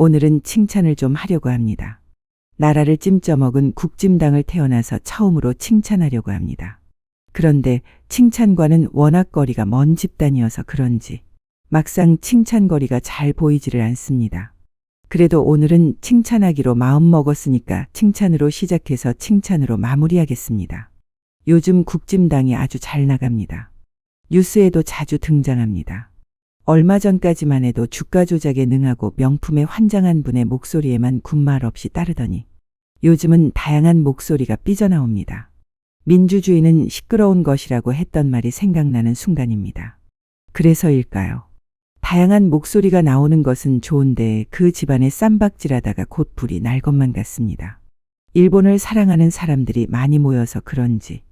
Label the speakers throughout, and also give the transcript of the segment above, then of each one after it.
Speaker 1: 오늘은 칭찬을 좀 하려고 합니다. 나라를 찜쪄먹은 국짐당을 태어나서 처음으로 칭찬하려고 합니다. 그런데 칭찬과는 워낙 거리가 먼 집단이어서 그런지 막상 칭찬거리가 잘 보이지를 않습니다. 그래도 오늘은 칭찬하기로 마음 먹었으니까 칭찬으로 시작해서 칭찬으로 마무리하겠습니다. 요즘 국짐당이 아주 잘 나갑니다. 뉴스에도 자주 등장합니다. 얼마 전까지만 해도 주가 조작에 능하고 명품에 환장한 분의 목소리에만 군말 없이 따르더니 요즘은 다양한 목소리가 삐져나옵니다. 민주주의는 시끄러운 것이라고 했던 말이 생각나는 순간입니다. 그래서일까요? 다양한 목소리가 나오는 것은 좋은데 그 집안에 쌈박질하다가 곧 불이 날 것만 같습니다. 일본을 사랑하는 사람들이 많이 모여서 그런지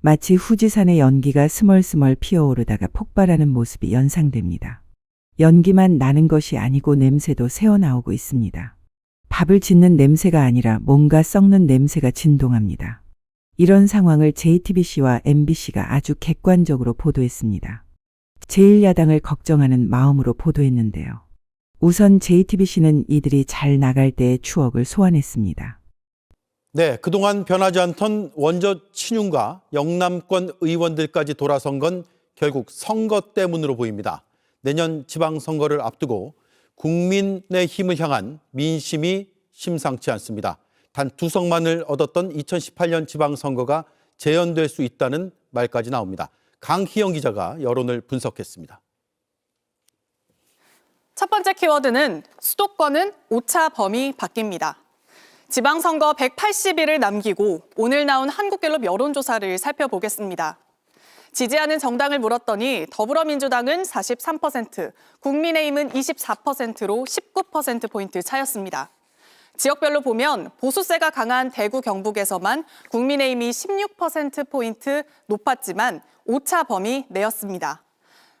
Speaker 1: 마치 후지산의 연기가 스멀스멀 피어오르다가 폭발하는 모습이 연상됩니다. 연기만 나는 것이 아니고 냄새도 새어나오고 있습니다. 밥을 짓는 냄새가 아니라 뭔가 썩는 냄새가 진동합니다. 이런 상황을 JTBC와 MBC가 아주 객관적으로 보도했습니다. 제1야당을 걱정하는 마음으로 보도했는데요. 우선 JTBC는 이들이 잘 나갈 때의 추억을 소환했습니다.
Speaker 2: 네, 그동안 변하지 않던 원조 친윤과 영남권 의원들까지 돌아선 건 결국 선거 때문으로 보입니다. 내년 지방선거를 앞두고 국민의 힘을 향한 민심이 심상치 않습니다. 단 두 석만을 얻었던 2018년 지방선거가 재연될 수 있다는 말까지 나옵니다. 강희영 기자가 여론을 분석했습니다.
Speaker 3: 첫 번째 키워드는 수도권은 오차 범위 바뀝니다. 지방선거 180일을 남기고 오늘 나온 한국갤럽 여론조사를 살펴보겠습니다. 지지하는 정당을 물었더니 더불어민주당은 43%, 국민의힘은 24%로 19%포인트 차였습니다. 지역별로 보면 보수세가 강한 대구 경북에서만 국민의힘이 16%포인트 높았지만 오차 범위 내였습니다.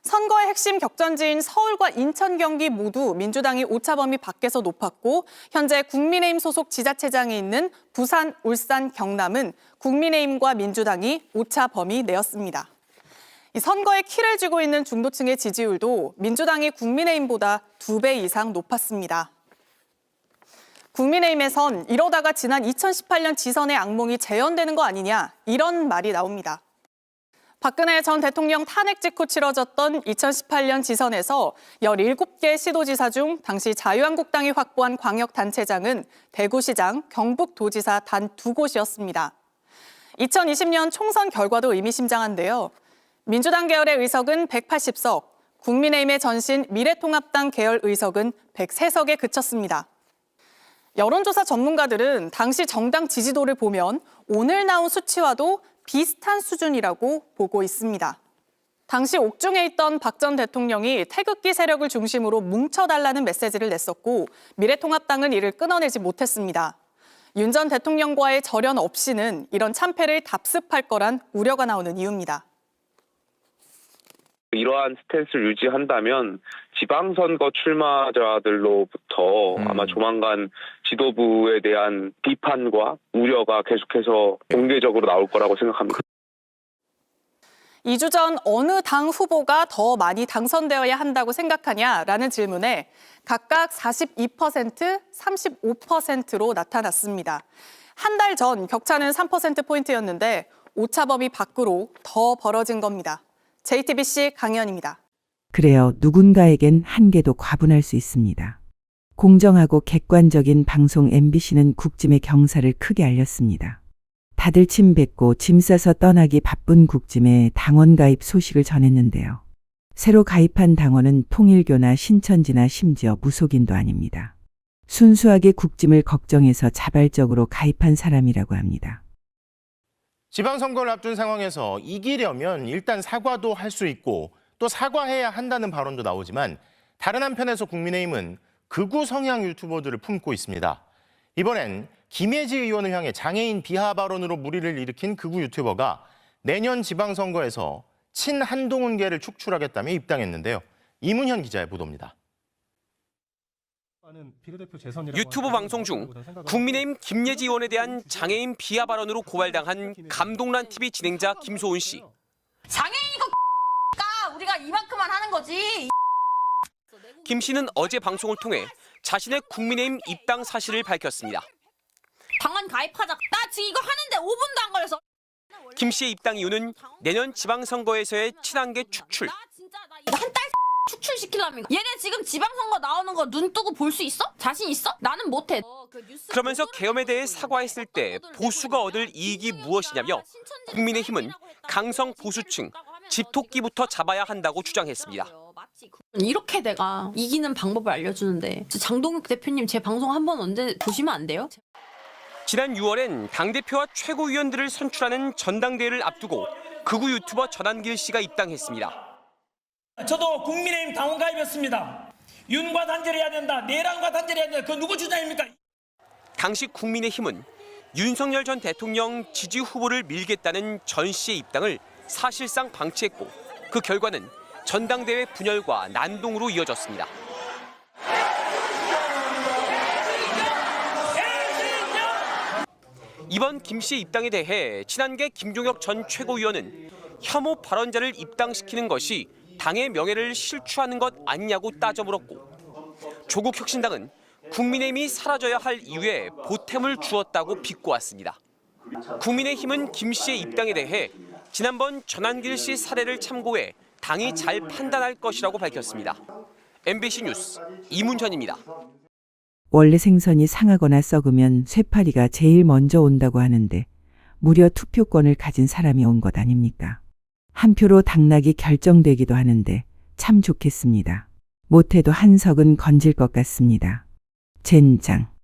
Speaker 3: 선거의 핵심 격전지인 서울과 인천, 경기 모두 민주당이 오차 범위 밖에서 높았고 현재 국민의힘 소속 지자체장이 있는 부산, 울산, 경남은 국민의힘과 민주당이 오차 범위 내였습니다. 이 선거에 키를 쥐고 있는 중도층의 지지율도 민주당이 국민의힘보다 두 배 이상 높았습니다. 국민의힘에선 이러다가 지난 2018년 지선의 악몽이 재현되는 거 아니냐 이런 말이 나옵니다. 박근혜 전 대통령 탄핵 직후 치러졌던 2018년 지선에서 17개 시도지사 중 당시 자유한국당이 확보한 광역단체장은 대구시장, 경북도지사 단 두 곳이었습니다. 2020년 총선 결과도 의미심장한데요. 민주당 계열의 의석은 180석, 국민의힘의 전신 미래통합당 계열 의석은 103석에 그쳤습니다. 여론조사 전문가들은 당시 정당 지지도를 보면 오늘 나온 수치와도 비슷한 수준이라고 보고 있습니다. 당시 옥중에 있던 박 전 대통령이 태극기 세력을 중심으로 뭉쳐달라는 메시지를 냈었고 미래통합당은 이를 끊어내지 못했습니다. 윤 전 대통령과의 절연 없이는 이런 참패를 답습할 거란 우려가 나오는 이유입니다.
Speaker 4: 이러한 스탠스를 유지한다면 지방선거 출마자들로부터
Speaker 2: 음.
Speaker 4: 아마 조만간 지도부에 대한 비판과 우려가 계속해서 공개적으로 나올 거라고 생각합니다.
Speaker 3: 2주 전 어느 당 후보가 더 많이 당선되어야 한다고 생각하냐라는 질문에 각각 42%, 35%로 나타났습니다. 한 달 전 격차는 3%포인트였는데 오차범위 밖으로 더 벌어진 겁니다. JTBC 강현입니다.
Speaker 1: 그래요. 누군가에겐 한계도 과분할 수 있습니다. 공정하고 객관적인 방송 MBC는 국짐의 경사를 크게 알렸습니다. 다들 침 뱉고 짐 싸서 떠나기 바쁜 국짐에 당원 가입 소식을 전했는데요. 새로 가입한 당원은 통일교나 신천지나 심지어 무속인도 아닙니다. 순수하게 국짐을 걱정해서 자발적으로 가입한 사람이라고 합니다.
Speaker 5: 지방선거를 앞둔 상황에서 이기려면 일단 사과도 할 수 있고 또 사과해야 한다는 발언도 나오지만 다른 한편에서 국민의힘은 극우 성향 유튜버들을 품고 있습니다. 이번엔 김혜지 의원을 향해 장애인 비하 발언으로 물의를 일으킨 극우 유튜버가 내년 지방선거에서 친한동훈계를 축출하겠다며 입당했는데요. 이문현 기자의 보도입니다.
Speaker 6: 유튜브 방송 중 국민의힘 김예지 의원에 대한 장애인 비하 발언으로 고발당한 감동란 TV 진행자 김소은 씨.
Speaker 7: 장애인 이거 가 우리가 이만큼만 하는 거지.
Speaker 6: 김 씨는 어제 방송을 통해 자신의 국민의힘 입당 사실을 밝혔습니다.
Speaker 7: 당원 가입하자. 나 지금 이거 하는데 5분도 안 걸려서.
Speaker 6: 김 씨의 입당 이유는 내년 지방선거에서의 친한계 축출,
Speaker 7: 한달 축출시키려면 얘네 지금 지방선거 나오는 거 눈 뜨고 볼 수 있어? 자신 있어? 나는 못해.
Speaker 6: 그러면서 계엄에 대해 사과했을 때 보수가 얻을 이익이 무엇이냐며 국민의힘은 강성 보수층, 집토끼부터 잡아야 한다고 주장했습니다.
Speaker 7: 이렇게 내가 이기는 방법을 알려주는데 장동욱 대표님 제 방송 한 번 언제 보시면 안 돼요?
Speaker 6: 지난 6월엔 당대표와 최고위원들을 선출하는 전당대회를 앞두고 극우 유튜버 전한길 씨가 입당했습니다.
Speaker 8: 저도 국민의힘 당원 가입했습니다. 윤과 단절해야 된다. 내란과 단절해야 된다. 그 누구 주장입니까?
Speaker 6: 당시 국민의힘은 윤석열 전 대통령 지지 후보를 밀겠다는 전 씨의 입당을 사실상 방치했고 그 결과는 전당대회 분열과 난동으로 이어졌습니다. 이번 김 씨의 입당에 대해 친한계 김종혁 전 최고위원은 혐오 발언자를 입당시키는 것이 당의 명예를 실추하는 것 아니냐고 따져 물었고 조국 혁신당은 국민의힘이 사라져야 할 이유에 보탬을 주었다고 비꼬았습니다. 국민의힘은 김 씨의 입당에 대해 지난번 전한길 씨 사례를 참고해 당이 잘 판단할 것이라고 밝혔습니다. MBC 뉴스 이문현입니다.
Speaker 1: 원래 생선이 상하거나 썩으면 쇠파리가 제일 먼저 온다고 하는데 무려 투표권을 가진 사람이 온 것 아닙니까? 한 표로 당락이 결정되기도 하는데 참 좋겠습니다. 못해도 한석은 건질 것 같습니다. 젠장.